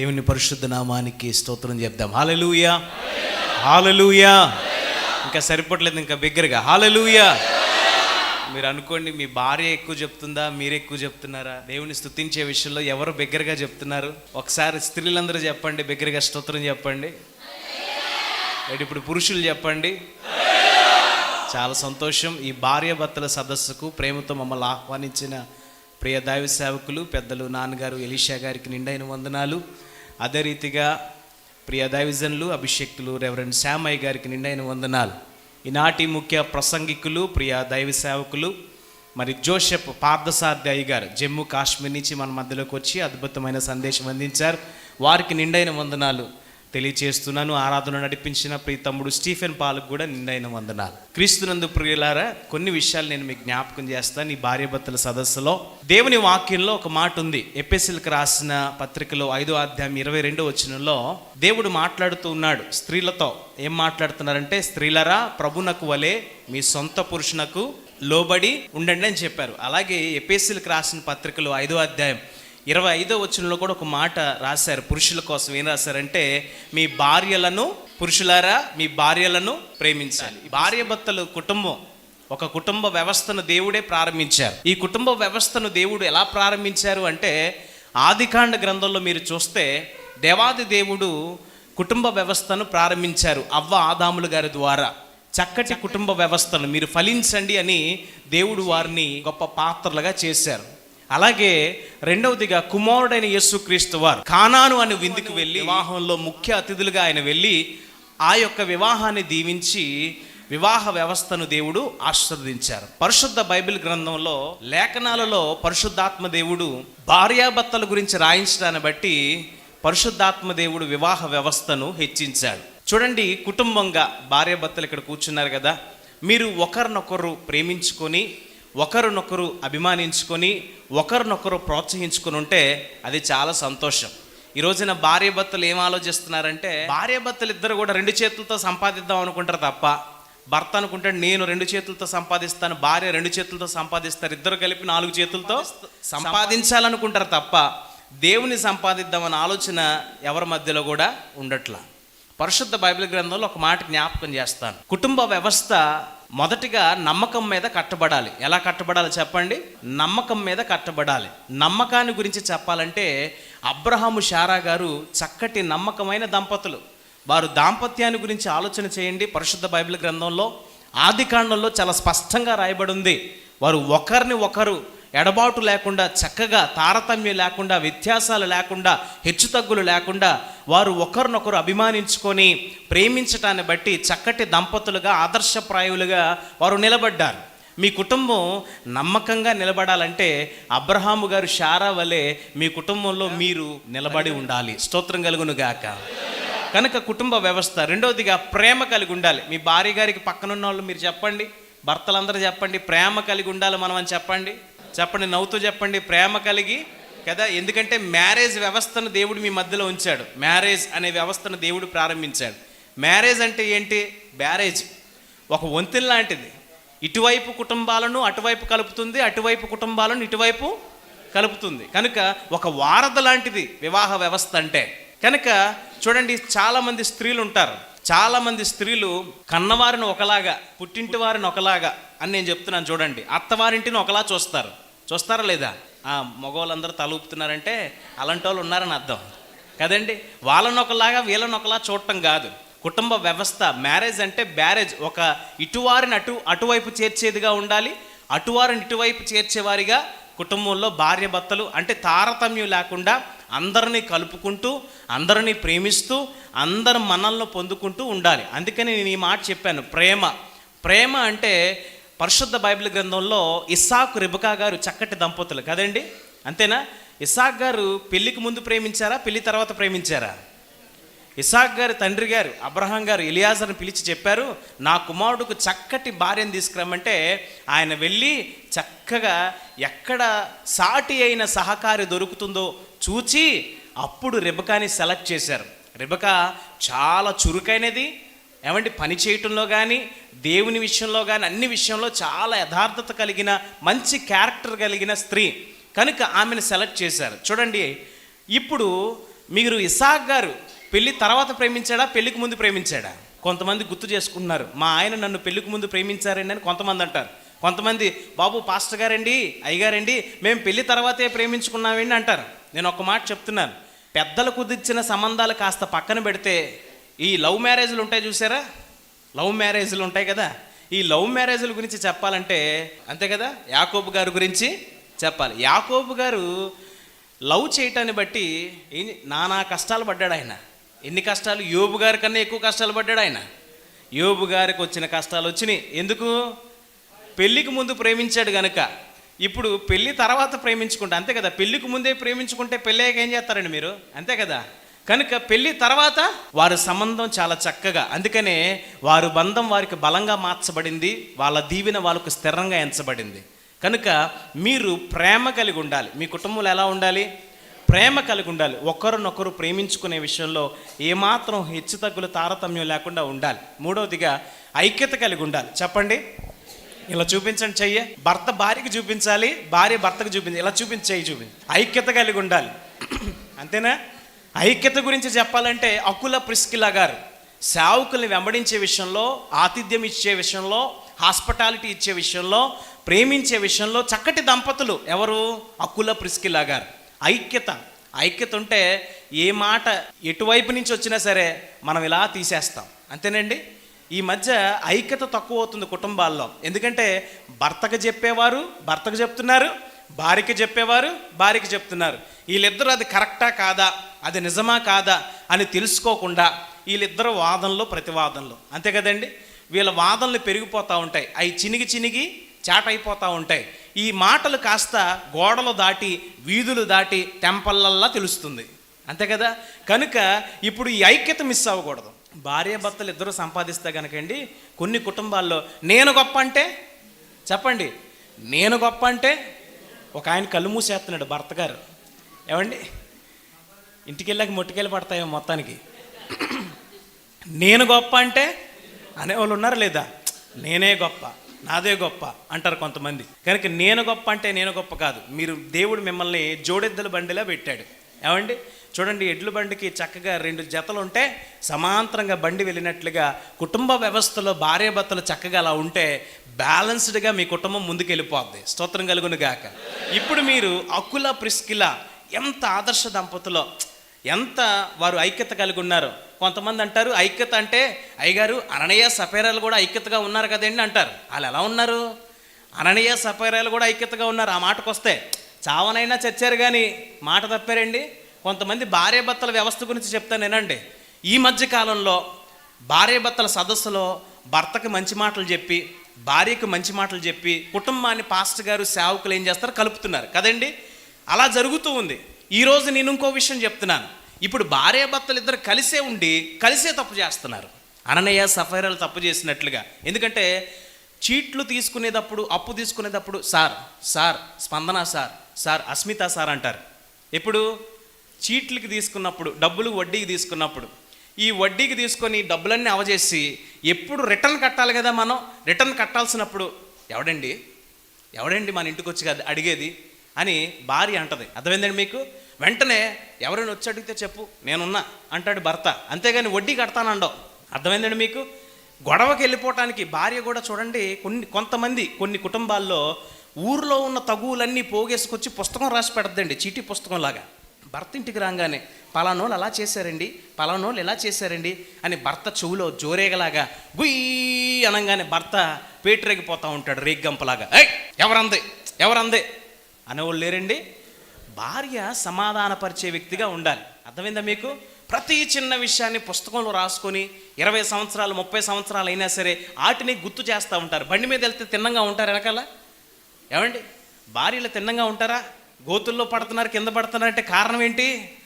దేవుని పరిశుద్ధ నామానికి స్తోత్రం చెప్దాం. హాలలుయా హాలలుయా ఇంకా సరిపట్లేదు ఇంకా బిగ్గరగా. హాలలుయా మీరు అనుకోండి మీ భార్య ఎక్కువ చెప్తుందా మీరు ఎక్కువ చెప్తున్నారా? దేవుని స్థుతించే విషయంలో ఎవరు బిగ్గరగా చెప్తున్నారు? ఒకసారి స్త్రీలందరూ చెప్పండి బిగ్గరగా స్తోత్రం చెప్పండి. ఇప్పుడు పురుషులు చెప్పండి. చాలా సంతోషం. ఈ భార్య భర్తల సదస్సుకు ప్రేమతో మమ్మల్ని ఆహ్వానించిన ప్రియ దైవ సేవకులు పెద్దలు నాన్నగారు ఎలీషా గారికి నిండైన వందనాలు. అదే రీతిగా ప్రియ దైవజనులు అభిషక్తులు రెవరెండ్ శ్యామయ్య గారికి నిండైన వందనాలు. ఈనాటి ముఖ్య ప్రసంగికులు ప్రియ దైవ సేవకులు మరి జోషెఫ్ పార్థసార్థి గారు జమ్మూ కాశ్మీర్ నుంచి మన మధ్యలోకి వచ్చి అద్భుతమైన సందేశం అందించారు. వారికి నిండైన వందనాలు. తెలియచేస్తున్నాను ఆరాధన నడిపించిన ప్రియ తమ్ముడు స్టీఫెన్ పాలకు కూడా నిండైన వందనాలు. క్రీస్తునందు ప్రియులారా కొన్ని విషయాలు నేను మీకు జ్ఞాపకం చేస్తాను ఈ భార్యభర్తల సదస్సులో దేవుని వాక్యంలో ఒక మాట ఉంది. ఎపిసిల్కి రాసిన పత్రికలో ఐదో అధ్యాయం ఇరవై రెండో వచనంలో దేవుడు మాట్లాడుతూ ఉన్నాడు స్త్రీలతో. ఏం మాట్లాడుతున్నారంటే స్త్రీలరా ప్రభునకు వలె మీ సొంత పురుషునకు లోబడి ఉండండి అని చెప్పారు. అలాగే ఎపిసిల్కి రాసిన పత్రికలో ఐదో అధ్యాయం ఇరవై ఐదో వచనంలో కూడా ఒక మాట రాశారు. పురుషుల కోసం ఏం రాశారంటే మీ భార్యలను పురుషులారా మీ భార్యలను ప్రేమించాలి. భార్య భర్తలు కుటుంబం ఒక కుటుంబ వ్యవస్థను దేవుడే ప్రారంభించారు. ఈ కుటుంబ వ్యవస్థను దేవుడు ఎలా ప్రారంభించారు అంటే ఆదికాండ గ్రంథంలో మీరు చూస్తే దేవాది దేవుడు కుటుంబ వ్యవస్థను ప్రారంభించారు అవ్వ ఆదాములు గారి ద్వారా. చక్కటి కుటుంబ వ్యవస్థను మీరు ఫలించండి అని దేవుడు వారిని గొప్ప పాత్రలుగా చేశారు. అలాగే రెండవదిగా కుమారుడైన యేసుక్రీస్తు వారు కానాను అని విందుకు వెళ్ళి వివాహంలో ముఖ్య అతిథులుగా ఆయన వెళ్ళి ఆ యొక్క వివాహాన్ని దీవించి వివాహ వ్యవస్థను దేవుడు ఆశీర్వదించారు. పరిశుద్ధ బైబిల్ గ్రంథంలో లేఖనాలలో పరిశుద్ధాత్మ దేవుడు భార్యాభర్తల గురించి రాయించడాన్ని బట్టి పరిశుద్ధాత్మ దేవుడు వివాహ వ్యవస్థను హెచ్చించాడు. చూడండి కుటుంబంగా భార్యాభర్తలు ఇక్కడ కూర్చున్నారు కదా. మీరు ఒకరినొకరు ప్రేమించుకొని ఒకరినొకరు అభిమానించుకొని ఒకరినొకరు ప్రోత్సహించుకొని ఉంటే అది చాలా సంతోషం. ఈ రోజున భార్య భర్తలు ఏం ఆలోచిస్తున్నారంటే భార్య భర్తలు ఇద్దరు కూడా రెండు చేతులతో సంపాదిద్దాం అనుకుంటారు తప్ప భర్త అనుకుంటాడు నేను రెండు చేతులతో సంపాదిస్తాను భార్య రెండు చేతులతో సంపాదిస్తారు ఇద్దరు కలిపి నాలుగు చేతులతో సంపాదించాలనుకుంటారు తప్ప దేవుని సంపాదిద్దామన్న ఆలోచన ఎవరి మధ్యలో కూడా ఉండట్లా. పరిశుద్ధ బైబిల్ గ్రంథంలో ఒక మాట జ్ఞాపకం చేస్తాను. కుటుంబ వ్యవస్థ మొదటిగా నమ్మకం మీద కట్టబడాలి. ఎలా కట్టబడాలి చెప్పండి? నమ్మకం మీద కట్టబడాలి. నమ్మకాన్ని గురించి చెప్పాలంటే అబ్రహాము షారా గారు చక్కటి నమ్మకమైన దంపతులు. వారు దాంపత్యాన్ని గురించి ఆలోచన చేయండి. పరిశుద్ధ బైబిల్ గ్రంథంలో ఆది కాండంలో చాలా స్పష్టంగా రాయబడి ఉంది. వారు ఒకరిని ఒకరు ఎడబాటు లేకుండా చక్కగా తారతమ్యం లేకుండా వ్యత్యాసాలు లేకుండా హెచ్చుతగ్గులు లేకుండా వారు ఒకరినొకరు అభిమానించుకొని ప్రేమించటాన్ని బట్టి చక్కటి దంపతులుగా ఆదర్శప్రాయులుగా వారు నిలబడ్డారు. మీ కుటుంబం నమ్మకంగా నిలబడాలంటే అబ్రహాము గారు షారా వలె మీ కుటుంబంలో మీరు నిలబడి ఉండాలి. స్తోత్రం కలుగును గాక. కనుక కుటుంబ వ్యవస్థ రెండవదిగా ప్రేమ కలిగి ఉండాలి. మీ భార్య గారికి పక్కనున్న వాళ్ళు మీరు చెప్పండి భర్తలందరూ చెప్పండి ప్రేమ కలిగి ఉండాలి మనం అని చెప్పండి. చెప్పండి నవ్వుతూ చెప్పండి ప్రేమ కలిగి కదా? ఎందుకంటే మ్యారేజ్ వ్యవస్థను దేవుడు మీ మధ్యలో ఉంచాడు. మ్యారేజ్ అనే వ్యవస్థను దేవుడు ప్రారంభించాడు. మ్యారేజ్ అంటే ఏంటి? బ్యారేజ్. ఒక వంతెన లాంటిది. ఇటువైపు కుటుంబాలను అటువైపు కలుపుతుంది అటువైపు కుటుంబాలను ఇటువైపు కలుపుతుంది. కనుక ఒక వారధ లాంటిది వివాహ వ్యవస్థ అంటే. కనుక చూడండి చాలామంది స్త్రీలు ఉంటారు. చాలామంది స్త్రీలు కన్నవారిని ఒకలాగా పుట్టింటి వారిని ఒకలాగా అని నేను చెప్తున్నాను చూడండి. అత్తవారింటిని ఒకలా చూస్తారు. చూస్తారా లేదా? ఆ మగవాళ్ళందరూ తల ఊపుతున్నారంటే అలాంటి వాళ్ళు ఉన్నారని అర్థం. కదండి? వాళ్ళని ఒకలాగా వీళ్ళని ఒకలా చూడటం కాదు. కుటుంబ వ్యవస్థ మ్యారేజ్ అంటే బ్యారేజ్. ఒక ఇటువారిని అటు అటువైపు చేర్చేదిగా ఉండాలి. అటువారిని ఇటువైపు చేర్చేవారిగా కుటుంబంలో భార్య భర్తలు అంటే తారతమ్యం లేకుండా అందరినీ కలుపుకుంటూ అందరినీ ప్రేమిస్తూ అందరి మనల్ని పొందుకుంటూ ఉండాలి. అందుకని నేను ఈ మాట చెప్పాను. ప్రేమ. ప్రేమ అంటే పరిశుద్ధ బైబిల్ గ్రంథంలో ఇస్సాకు రిబకా గారు చక్కటి దంపతులు. కదండి? అంతేనా? ఇసాక్ గారు పెళ్ళికి ముందు ప్రేమించారా? పెళ్ళి తర్వాత ప్రేమించారా? ఇసాక్ గారి తండ్రి గారు అబ్రహాం గారు ఇలియాజర్ని పిలిచి చెప్పారు నా కుమారుడుకు చక్కటి భార్యను తీసుకురమ్మంటే ఆయన వెళ్ళి చక్కగా ఎక్కడ సాటి అయిన సహకారి దొరుకుతుందో చూచి అప్పుడు రిబకాని సెలెక్ట్ చేశారు. రిబకా చాలా చురుకైనది ఏమండి పని చేయటంలో కానీ దేవుని విషయంలో కానీ అన్ని విషయంలో చాలా యథార్థత కలిగిన మంచి క్యారెక్టర్ కలిగిన స్త్రీ. కనుక ఆమెను సెలెక్ట్ చేశారు. చూడండి ఇప్పుడు మీరు ఇసాక్ గారు పెళ్ళి తర్వాత ప్రేమించాడా పెళ్ళికి ముందు ప్రేమించాడా? కొంతమంది గుర్తు చేసుకుంటున్నారు మా ఆయన నన్ను పెళ్ళికి ముందు ప్రేమించారండి అని కొంతమంది అంటారు. కొంతమంది బాబు పాస్టర్ గారండి అయ్యగారండి మేము పెళ్ళి తర్వాతే ప్రేమించుకున్నామండి అంటారు. నేను ఒక మాట చెప్తున్నాను. పెద్దలు కుదిర్చిన సంబంధాలు కాస్త పక్కన పెడితే ఈ లవ్ మ్యారేజ్లు ఉంటాయి చూసారా? లవ్ మ్యారేజ్లు ఉంటాయి కదా. ఈ లవ్ మ్యారేజ్ల గురించి చెప్పాలంటే అంతే కదా? యాకోబు గారి గురించి చెప్పాలి. యాకోబు గారు లవ్ చేయటాన్ని బట్టి నానా కష్టాలు పడ్డాడు ఆయన. ఎన్ని కష్టాలు? యోబు గారి కన్నా ఎక్కువ కష్టాలు పడ్డాడు ఆయన. యోబు గారికి వచ్చిన కష్టాలు వచ్చినాయి. ఎందుకు? పెళ్ళికి ముందు ప్రేమించాడు గనుక. ఇప్పుడు పెళ్ళి తర్వాత ప్రేమించుకుంటా అంతే కదా? పెళ్ళికి ముందే ప్రేమించుకుంటే పెళ్ళయ్యాక ఏం చేస్తారండి మీరు? అంతే కదా? కనుక పెళ్ళి తర్వాత వారి సంబంధం చాలా చక్కగా అందుకనే వారు బంధం వారికి బలంగా మార్చబడింది వాళ్ళ దీవెన వాళ్ళకు స్థిరంగా ఎంచబడింది. కనుక మీరు ప్రేమ కలిగి ఉండాలి. మీ కుటుంబంలో ఎలా ఉండాలి? ప్రేమ కలిగి ఉండాలి. ఒకరినొకరు ప్రేమించుకునే విషయంలో ఏమాత్రం హెచ్చు తగ్గులు తారతమ్యం లేకుండా ఉండాలి. మూడవదిగా ఐక్యత కలిగి ఉండాలి. చెప్పండి. ఇలా చూపించండి చెయ్యి. భర్త భార్యకి చూపించాలి భార్య భర్తకు చూపించాలి. ఇలా చూపించి చెయ్యి చూపించి ఐక్యత కలిగి ఉండాలి. అంతేనా? ఐక్యత గురించి చెప్పాలంటే అకుల ప్రిస్కిలా గారు సేవకుల్ని వెంబడించే విషయంలో ఆతిథ్యం ఇచ్చే విషయంలో హాస్పిటాలిటీ ఇచ్చే విషయంలో ప్రేమించే విషయంలో చక్కటి దంపతులు ఎవరు? అకుల ప్రిస్కిలా గారు. ఐక్యత. ఐక్యత ఉంటే ఏ మాట ఎటువైపు నుంచి వచ్చినా సరే మనం ఇలా తీసేస్తాం. అంతేనండి? ఈ మధ్య ఐక్యత తక్కువ అవుతుంది కుటుంబాల్లో. ఎందుకంటే భర్తకు చెప్పేవారు భర్తకు చెప్తున్నారు భార్యకి చెప్పేవారు భార్యకి చెప్తున్నారు. వీళ్ళిద్దరూ అది కరెక్టా కాదా? అది నిజమా కాదా? అని తెలుసుకోకుండా వీళ్ళిద్దరు వాదనలో ప్రతివాదనలు. అంతే కదండి? వీళ్ళ వాదనలు పెరిగిపోతూ ఉంటాయి. అవి చినిగి చినిగి చాట అయిపోతూ ఉంటాయి. ఈ మాటలు కాస్త గోడలు దాటి వీధులు దాటి టెంపల్లల్లా తెలుస్తుంది. అంతే కదా? కనుక ఇప్పుడు ఈ ఐక్యత మిస్ అవ్వకూడదు. భార్య భర్తలు ఇద్దరు సంపాదిస్తే కనుకండి కొన్ని కుటుంబాల్లో నేను గొప్ప అంటే చెప్పండి. నేను గొప్ప అంటే ఒక ఆయన కళ్ళు మూసేస్తున్నాడు భర్త గారు. ఏమండి? ఇంటికి వెళ్ళాక మొట్టుకెళ్ళి పడతాయో మొత్తానికి. నేను గొప్ప అంటే అనేవాళ్ళు ఉన్నారు లేదా? నేనే గొప్ప నాదే గొప్ప అంటారు కొంతమంది. కనుక నేను గొప్ప అంటే నేను గొప్ప కాదు. మీరు దేవుడు మిమ్మల్ని జోడెద్దల బండిలా పెట్టాడు. ఏమండి? చూడండి ఎడ్ల బండికి చక్కగా రెండు జతలు ఉంటే సమాంతరంగా బండి వెళ్ళినట్లుగా కుటుంబ వ్యవస్థలో భార్యాభర్తలు చక్కగా అలా ఉంటే బ్యాలెన్స్డ్గా మీ కుటుంబం ముందుకెళ్ళిపోద్ది. స్తోత్రం కలుగును గాక. ఇప్పుడు మీరు అకుల ప్రిస్కిల ఎంత ఆదర్శ దంపతులో ఎంత వారు ఐక్యత కలిగి ఉన్నారు. కొంతమంది అంటారు ఐక్యత అంటే అయ్యగారు అననయ్య సఫేరాలు కూడా ఐక్యతగా ఉన్నారు కదండి అంటారు. వాళ్ళు ఎలా ఉన్నారు? అననయ్య సఫేరాలు కూడా ఐక్యతగా ఉన్నారు. ఆ మాటకు వస్తే చావనైనా చచ్చారు కానీ మాట తప్పారండి? కొంతమంది భార్యాభర్తల వ్యవస్థ గురించి చెప్తాను నేనండి. ఈ మధ్యకాలంలో భార్యభర్తల భార్యాభర్తల సదస్సులో భర్తకి మంచి మాటలు చెప్పి భార్యకు మంచి మాటలు చెప్పి కుటుంబాన్ని పాస్టర్ గారు సేవకులు ఏం చేస్తారు? కలుపుతున్నారు. కదండి? అలా జరుగుతూ ఉంది. ఈరోజు నేను ఇంకో విషయం చెప్తున్నాను. ఇప్పుడు భార్యాభర్తలు ఇద్దరు కలిసే ఉండి కలిసే తప్పు చేస్తున్నారు. అననయ్య సఫైరాలు తప్పు చేసినట్లుగా. ఎందుకంటే చీట్లు తీసుకునేటప్పుడు అప్పు తీసుకునేటప్పుడు sir sir Spandana sir sir Asmita sir అంటారు. ఎప్పుడు? చీట్లకి తీసుకున్నప్పుడు డబ్బులు వడ్డీకి తీసుకున్నప్పుడు ఈ వడ్డీకి తీసుకొని డబ్బులన్నీ అవజేసి ఎప్పుడు రిటర్న్ కట్టాలి కదా మనం? రిటర్న్ కట్టాల్సినప్పుడు ఎవడండి? ఎవడండి మన ఇంటికి వచ్చి కదా అడిగేది? అని భార్య అంటది. అర్థమైందండి మీకు? వెంటనే ఎవరైనా వచ్చి అడిగితే చెప్పు నేనున్నా అంటాడు భర్త. అంతేగాని వడ్డీ కడతానండవు అర్థమైందండి మీకు? గొడవకి వెళ్ళిపోవటానికి భార్య కూడా చూడండి కొన్ని కొంతమంది కొన్ని కుటుంబాల్లో ఊర్లో ఉన్న తగువులన్నీ పోగేసుకొచ్చి పుస్తకం రాసి పెడద్దండి చీటీ పుస్తకం లాగా భర్త ఇంటికి రాగానే పలానోళ్ళు అలా చేశారండి పలానోళ్ళు ఎలా చేశారండి అని భర్త చెవులో జోరేగలాగా గుయ్యి అనగానే భర్త పేటరేగిపోతూ ఉంటాడు రేగ్గంపలాగా. ఏయ్ ఎవరంది? ఎవరంది? అనేవాళ్ళు లేరండి. భార్య సమాధానపరిచే వ్యక్తిగా ఉండాలి. అర్థమైందా మీకు? ప్రతి చిన్న విషయాన్ని పుస్తకంలో రాసుకొని ఇరవై సంవత్సరాలు ముప్పై సంవత్సరాలు అయినా సరే వాటిని గుర్తు చేస్తూ ఉంటారు. బండి మీద వెళ్తే తిన్నంగా ఉంటారు వెనకాల? ఏమండి? భార్యలు తిన్నంగా ఉంటారా? గోతుల్లో పడుతున్నారు కింద పడుతున్నారు అంటే కారణం ఏంటి?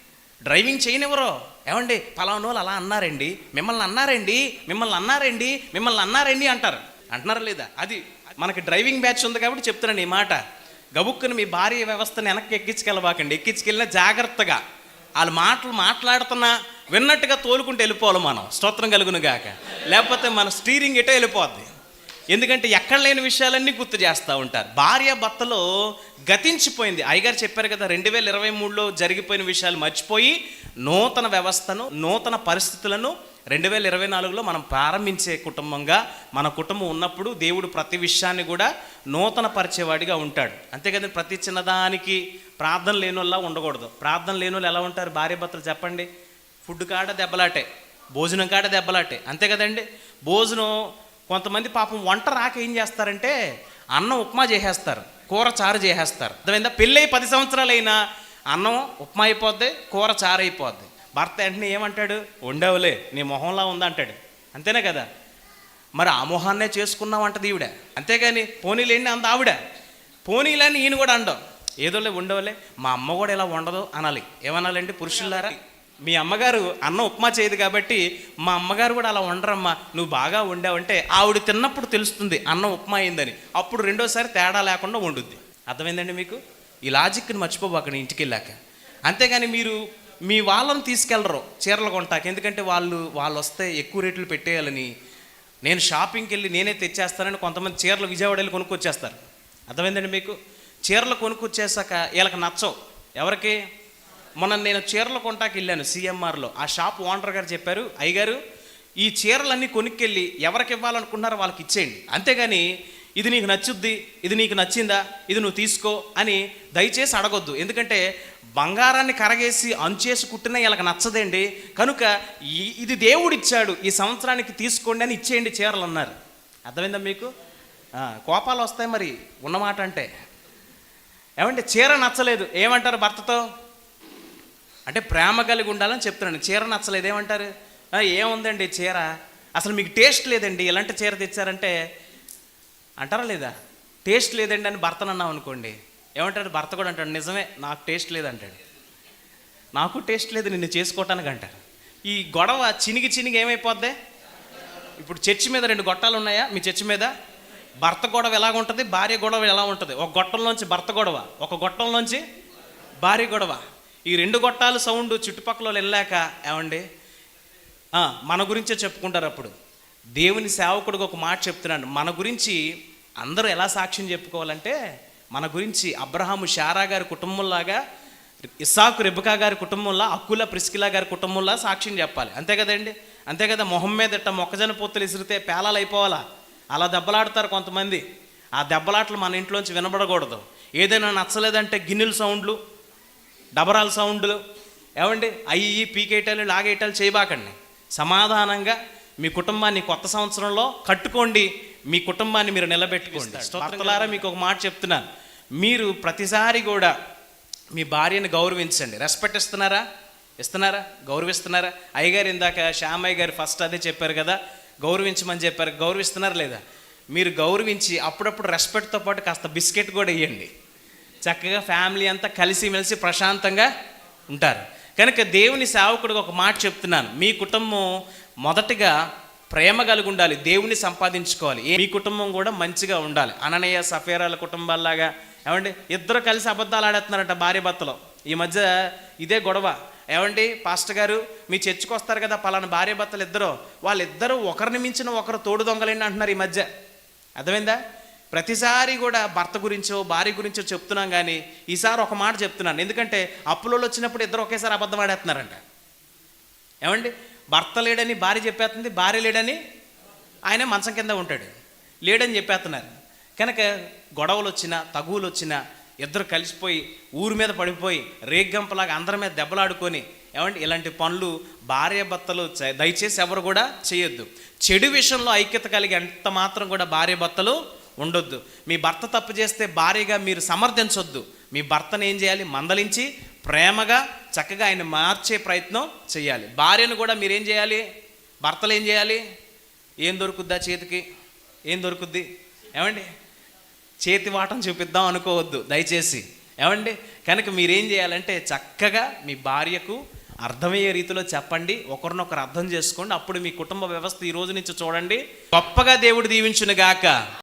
డ్రైవింగ్ చేయనివ్వరు ఏమండి? పలానోళ్ళు అలా అన్నారండి మిమ్మల్ని అన్నారండి మిమ్మల్ని అన్నారండి మిమ్మల్ని అన్నారండి అంటారు. అంటున్నారా లేదా? అది మనకి డ్రైవింగ్ బ్యాచ్ ఉంది కాబట్టి చెప్తున్నాను ఈ మాట. గబుక్కుని మీ భార్య వ్యవస్థను వెనక్కి ఎక్కించుకెళ్ళబాకండి. ఎక్కించుకెళ్ళినా జాగ్రత్తగా వాళ్ళ మాటలు మాట్లాడుతున్నా విన్నట్టుగా తోలుకుంటూ వెళ్ళిపోవాలి మనం. స్తోత్రం కలుగును గాక. లేకపోతే మన స్టీరింగ్ ఎటో వెళ్ళిపోద్ది. ఎందుకంటే ఎక్కడ లేని విషయాలన్నీ గుర్తు చేస్తూ ఉంటారు. భార్య భర్తలో గతించిపోయింది. అయ్యగారు చెప్పారు కదా రెండు వేల ఇరవై మూడులో జరిగిపోయిన విషయాలు మర్చిపోయి నూతన వ్యవస్థను నూతన పరిస్థితులను రెండు వేల ఇరవై నాలుగులో మనం ప్రారంభించే కుటుంబంగా మన కుటుంబం ఉన్నప్పుడు దేవుడు ప్రతి విషయాన్ని కూడా నూతన పరిచేవాడిగా ఉంటాడు. అంతే ప్రతి చిన్నదానికి ప్రార్థన లేని వాళ్ళ ఉండకూడదు. ప్రార్థన లేని వాళ్ళు ఎలా ఉంటారు? భార్య భర్తలు చెప్పండి. ఫుడ్ కాడ దెబ్బలాటే భోజనం కాడ దెబ్బలాటే. అంతే కదండి భోజనం కొంతమంది పాపం వంట రాక ఏం చేస్తారంటే అన్నం ఉప్మా చేసేస్తారు కూర చారు చేసేస్తారు. అర్థమైందా? పెళ్ళై పది సంవత్సరాలైనా అన్నం ఉప్మా అయిపోద్ది కూర చారు అయిపోద్ది. భర్త వెంటనే ఏమంటాడు? ఉండవులే నీ మొహంలా ఉందంటాడు అంతేనే కదా? మరి ఆ మొహాన్నే చేసుకున్నావంటది ఈవిడ. అంతేగాని పోనీలేండి అంత ఆవిడ. పోనీలని ఈయన కూడా అండవు. ఏదోలే ఉండవులే మా అమ్మ కూడా ఇలా ఉండదు అనాలి. ఏమనాలండి పురుషులారా మీ అమ్మగారు అన్నం ఉప్మా చేయదు కాబట్టి మా అమ్మగారు కూడా అలా వండరమ్మా నువ్వు బాగా వండావంటే ఆవిడ తిన్నప్పుడు తెలుస్తుంది అన్నం ఉప్మా అయిందని. అప్పుడు రెండోసారి తేడా లేకుండా వండుద్ది. అర్థమైందండి మీకు? ఈ లాజిక్ని మర్చిపోబాకండి ఇంటికి వెళ్ళాక అంతేగాని మీరు మీ వాళ్ళని తీసుకెళ్ళరు చీరలు కొంటాక. ఎందుకంటే వాళ్ళు వాళ్ళు వస్తే ఎక్కువ రేట్లు పెట్టేయాలని. నేను షాపింగ్కి వెళ్ళి నేనే తెచ్చేస్తానని కొంతమంది చీరలు విజయవాడ వెళ్ళి కొనుక్కొచ్చేస్తారు. అర్థమైందండి మీకు? చీరలు కొనుక్కొచ్చేసాక వీళ్ళకి నచ్చవు. ఎవరికి? మొన్న నేను చీరలు కొంటాకి వెళ్ళాను సిఎంఆర్లో. ఆ షాప్ ఓనర్ గారు చెప్పారు అయ్యగారు ఈ చీరలన్నీ కొనుక్కెళ్ళి ఎవరికి ఇవ్వాలనుకుంటున్నారో వాళ్ళకి ఇచ్చేయండి. అంతేగాని ఇది నీకు నచ్చుద్ది ఇది నీకు నచ్చిందా ఇది నువ్వు తీసుకో అని దయచేసి అడగొద్దు. ఎందుకంటే బంగారాన్ని కరగేసి అంచేసి కుట్టినా వీళ్ళకి నచ్చదండి. కనుక ఈ- ఇది దేవుడిచ్చాడు ఈ సంవత్సరానికి తీసుకోండి అని ఇచ్చేయండి చీరలు అన్నారు. అర్థమైందా మీకు? కోపాలు వస్తాయి మరి ఉన్నమాట అంటే. ఏమంటే చీర నచ్చలేదు. ఏమంటారు భర్తతో? అంటే ప్రేమ కలిగి ఉండాలని చెప్తున్నాను. చీర నచ్చలేదు ఏమంటారు? ఏముందండి చీర? అసలు మీకు టేస్ట్ లేదండి. ఇలాంటి చీర తెచ్చారంటే అంటారా లేదా? టేస్ట్ లేదండి అని భర్తను అన్నాం అనుకోండి. ఏమంటాడు? భర్త కూడా అంటాడు నిజమే నాకు టేస్ట్ లేదంటాడు నాకు టేస్ట్ లేదు నిన్ను చేసుకోవటానికి అంటారు. ఈ గొడవ చినిగి చినిగి ఏమైపోద్ది? ఇప్పుడు చర్చి మీద రెండు గొట్టాలు ఉన్నాయా? మీ చర్చి మీద? భర్త గొడవ ఎలా ఉంటుంది? భార్య గొడవ ఎలా ఉంటుంది? ఒక గొట్టంలోంచి భర్త గొడవ ఒక గొట్టంలోంచి భార్య గొడవ. ఈ రెండు గొట్టాలు సౌండ్ చుట్టుపక్కల వెళ్ళాక ఏమండి? మన గురించే చెప్పుకుంటారు అప్పుడు. దేవుని సేవకుడికి ఒక మాట చెప్తున్నాను మన గురించి అందరూ ఎలా సాక్ష్యం చెప్పుకోవాలంటే మన గురించి అబ్రహాము షారా గారి కుటుంబంలాగా ఇస్సాకు రెబకా గారి కుటుంబంలా అక్కుల ప్రిస్కిలా గారి కుటుంబంలా సాక్ష్యం చెప్పాలి. అంతే కదండి? అంతే కదా? మొహం మీద ఇట్ట మొక్కజొన్న పొత్తులు ఇసిరితే పేలాలు అయిపోవాలా? అలా దెబ్బలాడతారు కొంతమంది. ఆ దెబ్బలాటలు మన ఇంట్లోంచి వినబడకూడదు. ఏదైనా నచ్చలేదంటే గిన్నెల సౌండ్లు డబరాల సౌండ్లు. ఏమండి? అయ్యి పీకేటాలు లాగేటాలు చేయబాకండి. సమాధానంగా మీ కుటుంబాన్ని కొత్త సంవత్సరంలో కట్టుకోండి. మీ కుటుంబాన్ని మీరు నిలబెట్టుకోండి. భర్తలారా మీకు ఒక మాట చెప్తున్నాను. మీరు ప్రతిసారి కూడా మీ భార్యను గౌరవించండి. రెస్పెక్ట్ ఇస్తున్నారా? ఇస్తున్నారా? గౌరవిస్తున్నారా? అయ్యగారు ఇందాక శ్యామయ్య గారు ఫస్ట్ అదే చెప్పారు కదా. గౌరవించమని చెప్పారు. గౌరవిస్తున్నారా లేదా? మీరు గౌరవించి అప్పుడప్పుడు రెస్పెక్ట్తో పాటు కాస్త బిస్కెట్ కూడా ఇవ్వండి చక్కగా ఫ్యామిలీ అంతా కలిసిమెలిసి ప్రశాంతంగా ఉంటారు. కనుక దేవుని సేవకుడికి ఒక మాట చెప్తున్నాను. మీ కుటుంబం మొదటగా ప్రేమ కలిగి ఉండాలి దేవుని సంపాదించుకోవాలి. మీ కుటుంబం కూడా మంచిగా ఉండాలి. అననయ్య సఫేరాల కుటుంబాల్లాగా ఏమండి? ఇద్దరు కలిసి అబద్ధాలు ఆడేస్తున్నారంట భార్య భర్తలో. ఈ మధ్య ఇదే గొడవ. ఏమండి? పాస్టర్ గారు మీ చర్చికి వస్తారు కదా పలానా భార్య భర్తలు ఇద్దరు. వాళ్ళిద్దరూ ఒకరిని మించిన ఒకరు తోడు దొంగలేండి అంటున్నారు ఈ మధ్య. అర్థమైందా? ప్రతిసారి కూడా భర్త గురించో భార్య గురించో చెప్తున్నాం కానీ ఈసారి ఒక మాట చెప్తున్నాను. ఎందుకంటే అప్పులలో వచ్చినప్పుడు ఇద్దరు ఒకేసారి అబద్ధం ఆడేస్తున్నారంట. ఏమండి? భర్త లేడని భార్య చెప్పేస్తుంది భార్య లేడని ఆయన మంచం కింద ఉంటాడు. లేడని చెప్పేస్తున్నారు. కనుక గొడవలు వచ్చినా తగువులు వచ్చినా ఇద్దరు కలిసిపోయి ఊరి మీద పడిపోయి రేగ్గంపలాగా అందరి మీద దెబ్బలాడుకొని ఏమండి? ఇలాంటి పనులు భార్య భర్తలు దయచేసి ఎవరు కూడా చేయొద్దు. చెడు విషయంలో ఐక్యత కలిగి ఎంత మాత్రం కూడా భార్య భర్తలు ఉండొద్దు. మీ భర్త తప్పు చేస్తే భార్యగా మీరు సమర్థించొద్దు. మీ భర్తను ఏం చేయాలి? మందలించి ప్రేమగా చక్కగా ఆయన మార్చే ప్రయత్నం చేయాలి. భార్యను కూడా మీరేం చేయాలి? భర్తలు ఏం చేయాలి? ఏం దొరుకుద్దా చేతికి? ఏం దొరుకుద్ది? ఏమండి? చేతి వాటం చూపిద్దాం అనుకోవద్దు దయచేసి. ఏమండి? కనుక మీరేం చేయాలంటే చక్కగా మీ భార్యకు అర్థమయ్యే రీతిలో చెప్పండి ఒకరినొకరు అర్థం చేసుకోండి. అప్పుడు మీ కుటుంబ వ్యవస్థ ఈ రోజు నుంచి చూడండి. గొప్పగా దేవుడు దీవించునుగాక.